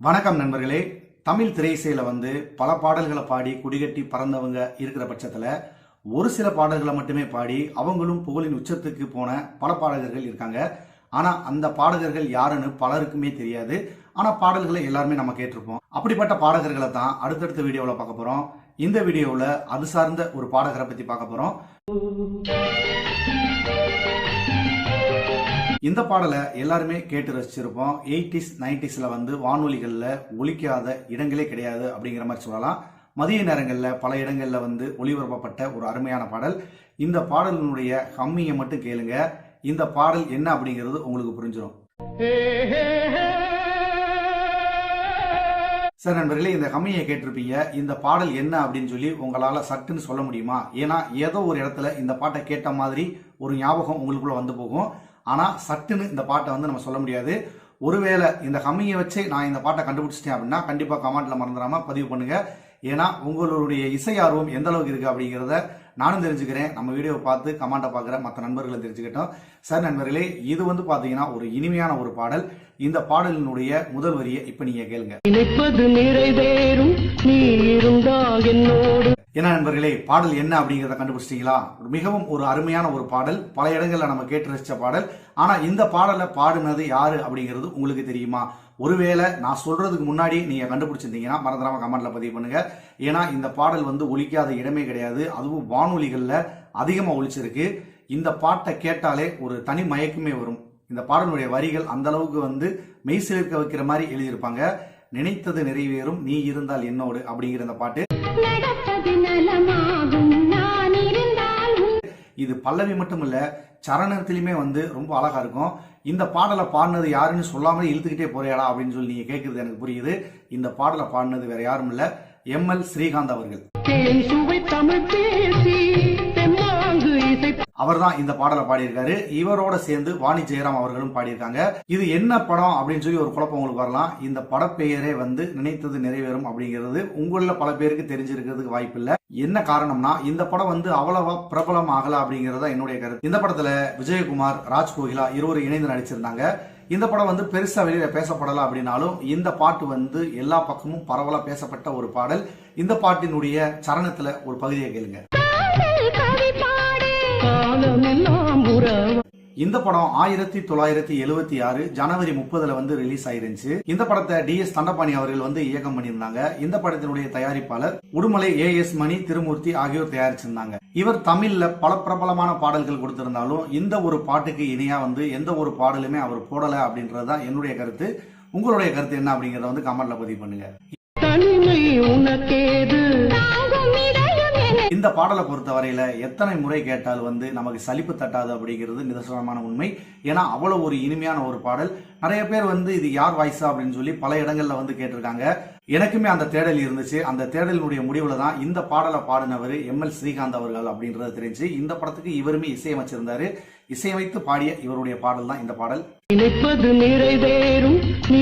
வணக்கம் நண்பர்களே. தமிழ் திரையிசையில வந்து பல பாடல்களை பாடி குடிகட்டி பறந்தவங்க இருக்கிற பட்சத்துல ஒரு சில பாடல்களை மட்டுமே பாடி அவங்களும் புகழின் உச்சத்துக்கு போன பல பாடகர்கள் இருக்காங்க. ஆனா அந்த பாடகர்கள் யாருன்னு பலருக்குமே தெரியாது. ஆனா பாடல்களை எல்லாருமே நம்ம கேட்டிருப்போம். அப்படிப்பட்ட பாடகர்களை தான் அடுத்தடுத்த வீடியோவில் பார்க்க போறோம். இந்த வீடியோவில் அது சார்ந்த ஒரு பாடகரை பத்தி பார்க்க போறோம். இந்த பாடலை எல்லாருமே கேட்டு ரசிச்சிருப்போம். எயிட்டிஸ் நைன்டிஸ்ல வந்து வானொலிகளில் ஒழிக்காத இடங்களே கிடையாது அப்படிங்கிற மாதிரி சொல்லலாம். மதிய நேரங்களில் பல இடங்களில் வந்து ஒளிபரப்பப்பட்ட ஒரு அருமையான பாடல். இந்த பாடலினுடைய ஹம்மியை மட்டும் கேளுங்க. இந்த பாடல் என்ன அப்படிங்கிறது உங்களுக்கு புரிஞ்சிடும் சார் நண்பர்களே இந்த ஹம்மியை கேட்டிருப்பீங்க. இந்த பாடல் என்ன அப்படின்னு சொல்லி உங்களால சட்டுன்னு சொல்ல முடியுமா? ஏன்னா ஏதோ ஒரு இடத்துல இந்த பாட்டை கேட்ட மாதிரி ஒரு ஞாபகம் உங்களுக்குள்ள வந்து போகும். ஆனா சட்டுன்னு இந்த பாட்டை வந்து நம்ம சொல்ல முடியாது. ஒருவேளை இந்த கம்மியை வச்சு நான் இந்த பாட்டை கண்டுபிடிச்சிட்டேன் அப்படின்னா கண்டிப்பா கமெண்ட்டில் மறந்துடாமல் பதிவு பண்ணுங்க. ஏன்னா உங்களுடைய இசை ஆர்வம் எந்த அளவுக்கு இருக்கு அப்படிங்கிறத நானும் தெரிஞ்சுக்கிறேன். நம்ம வீடியோவை பார்த்து கமெண்ட்டை பார்க்குற மற்ற நண்பர்களும் தெரிஞ்சுக்கிட்டோம். சார் நண்பர்களே இது வந்து பார்த்தீங்கன்னா ஒரு இனிமையான ஒரு பாடல். இந்த பாடலினுடைய முதல் வரியை இப்போ நீங்க கேளுங்க. நினைப்பது நிறைவேறும். நீ இருந்தால் என்னோடு என்ன நண்பர்களே பாடல் என்ன அப்படிங்கிறத கண்டுபிடிச்சிட்டீங்களா? ஒரு மிகவும் ஒரு அருமையான ஒரு பாடல். பல இடங்களில் நம்ம கேட்டு ரசித்த பாடல். ஆனால் இந்த பாடலை பாடினது யாரு அப்படிங்கிறது உங்களுக்கு தெரியுமா? ஒருவேளை நான் சொல்றதுக்கு முன்னாடி நீங்க கண்டுபிடிச்சிருந்தீங்கன்னா மறந்துடாம கமெண்ட்ல பதிவு பண்ணுங்க. ஏன்னா இந்த பாடல் வந்து ஒழிக்காத இடமே கிடையாது. அதுவும் வானொலிகளில் அதிகமாக ஒலிச்சிருக்கு. இந்த பாட்டை கேட்டாலே ஒரு தனி மயக்கமே வரும். இந்த பாடலுடைய வரிகள் அந்த அளவுக்கு வந்து மெய் சிலிர்க்க வைக்கிற மாதிரி எழுதியிருப்பாங்க. நினைத்தது நிறைவேறும் நீ இருந்தால் என்னோடு அப்படிங்கிற இந்த பாட்டு இது பல்லவி மட்டும் இல்ல சரணத்திலுமே வந்து ரொம்ப அழகா இருக்கும். இந்த பாடலை பாடினது யாருன்னு சொல்லாமலே இழுத்துக்கிட்டே போறியாடா அப்படின்னு சொல்லி நீங்க கேட்கறது எனக்கு புரியுது. இந்த பாடலை பாடினது வேற யாரும் இல்ல எம் எல் ஸ்ரீகாந்த் அவர்கள். அவர்தான் இந்த பாடலை பாடியிருக்காரு. இவரோட சேர்ந்து வாணி ஜெயராம் அவர்களும் பாடியிருக்காங்க. இது என்ன படம் அப்படின்னு சொல்லி ஒரு குழப்பம் உங்களுக்கு வரலாம். இந்த படப்பெயரே வந்து நினைத்தது நிறைவேறும் அப்படிங்கிறது உங்களில் பல பேருக்கு தெரிஞ்சிருக்கிறதுக்கு வாய்ப்பு இல்லை. என்ன காரணம்னா இந்த படம் வந்து அவ்வளவா பிரபலம் ஆகல அப்படிங்கறத என்னுடைய கருத்து. இந்த படத்துல விஜயகுமார் ராஜ் கோகிலா இருவரும் இணைந்து நடிச்சிருந்தாங்க. இந்த படம் வந்து பெருசா வெளியில பேசப்படல அப்படின்னாலும் இந்த பாட்டு வந்து எல்லா பக்கமும் பரவலா பேசப்பட்ட ஒரு பாடல். இந்த பாட்டினுடைய சரணத்துல ஒரு பகுதியை கேளுங்க. இந்த படம் ஆயிரத்தி தொள்ளாயிரத்தி எழுவத்தி ஆறு ஜனவரி முப்பதுல வந்து ரிலீஸ் ஆயிருந்துச்சு. இந்த படத்தை டி எஸ் தண்டபாணி அவர்கள் வந்து இயக்கம் பண்ணியிருந்தாங்க. இந்த படத்தினுடைய தயாரிப்பாளர் உடுமலை ஏ எஸ் மணி திருமூர்த்தி ஆகியோர் தயாரிச்சிருந்தாங்க. இவர் தமிழ்ல பல பிரபலமான பாடல்கள் கொடுத்திருந்தாலும் இந்த ஒரு பாட்டுக்கு இணையா வந்து எந்த ஒரு பாடலுமே அவர் போடல அப்படின்றதுதான் என்னுடைய கருத்து. உங்களுடைய கருத்து என்ன அப்படிங்கறத வந்து கமெண்ட்ல பதிவு பண்ணுங்க. தனிமை உனக்கேது? இந்த பாடலை பொறுத்த வரையில எத்தனை முறை கேட்டால் வந்து நமக்கு சலிப்பு தட்டாது அப்படிங்கிறது நிதர்சனமான உண்மை. ஏன்னா அவ்வளவு ஒரு இனிமையான ஒரு பாடல். நிறைய பேர் வந்து இது யார் வாய்ஸா அப்படின்னு சொல்லி பல இடங்கள்ல வந்து கேட்டிருக்காங்க. எனக்குமே அந்த தேடல் இருந்துச்சு. அந்த தேடலினுடைய முடிவுல தான் இந்த பாடலை பாடினவர் எம் எல் ஸ்ரீகாந்த் அவர்கள் அப்படின்றது தெரிஞ்சு இந்த படத்துக்கு இவருமே இசையமைச்சிருந்தாரு. இசையமைத்து பாடிய இவருடைய பாடல் தான் இந்த பாடல். நினைப்பது நிறைவேறும். நீ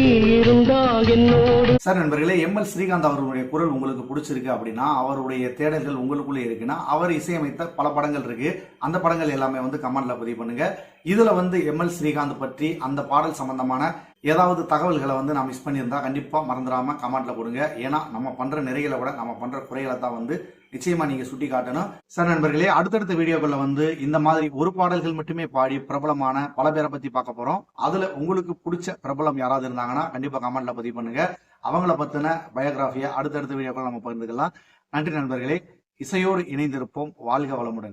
என்னோடு சார் நண்பர்களே எம் எல் ஸ்ரீகாந்த் அவர்களுடைய குரல் உங்களுக்கு பிடிச்சிருக்கு அப்படின்னா அவருடைய தேடல்கள் உங்களுக்குள்ளே இருக்குன்னா அவர் இசையமைத்த பல படங்கள் இருக்கு. அந்த படங்கள் எல்லாமே வந்து கமெண்ட்ல பதிவு பண்ணுங்க. இதுல வந்து எம் எல் ஸ்ரீகாந்த் பற்றி அந்த பாடல் சம்பந்தமான ஏதாவது தகவல்களை வந்து நான் மிஸ் பண்ணியிருந்தா கண்டிப்பாக மறந்துடாமல் கமெண்ட்டில் கொடுங்க. ஏன்னா நம்ம பண்ணுற நிறைகளை விட நம்ம பண்ணுற குறைகளை தான் வந்து நிச்சயமாக நீங்கள் சுட்டி காட்டணும் சார் நண்பர்களே அடுத்தடுத்த வீடியோக்களில் வந்து இந்த மாதிரி ஒரு பாடல்கள் மட்டுமே பாடி பிரபலமான பல பேரை பற்றி பார்க்க போகிறோம் அதில் உங்களுக்கு பிடிச்ச பிரபலம் யாராவது இருந்தாங்கன்னா கண்டிப்பாக கமெண்ட்டில் பதிவு பண்ணுங்க. அவங்கள பற்றின பயோகிராஃபியை அடுத்தடுத்த வீடியோக்கள் நம்ம பகிர்ந்துக்கலாம். நன்றி நண்பர்களே. இசையோடு இணைந்திருப்போம். வாழ்க வளமுடன்.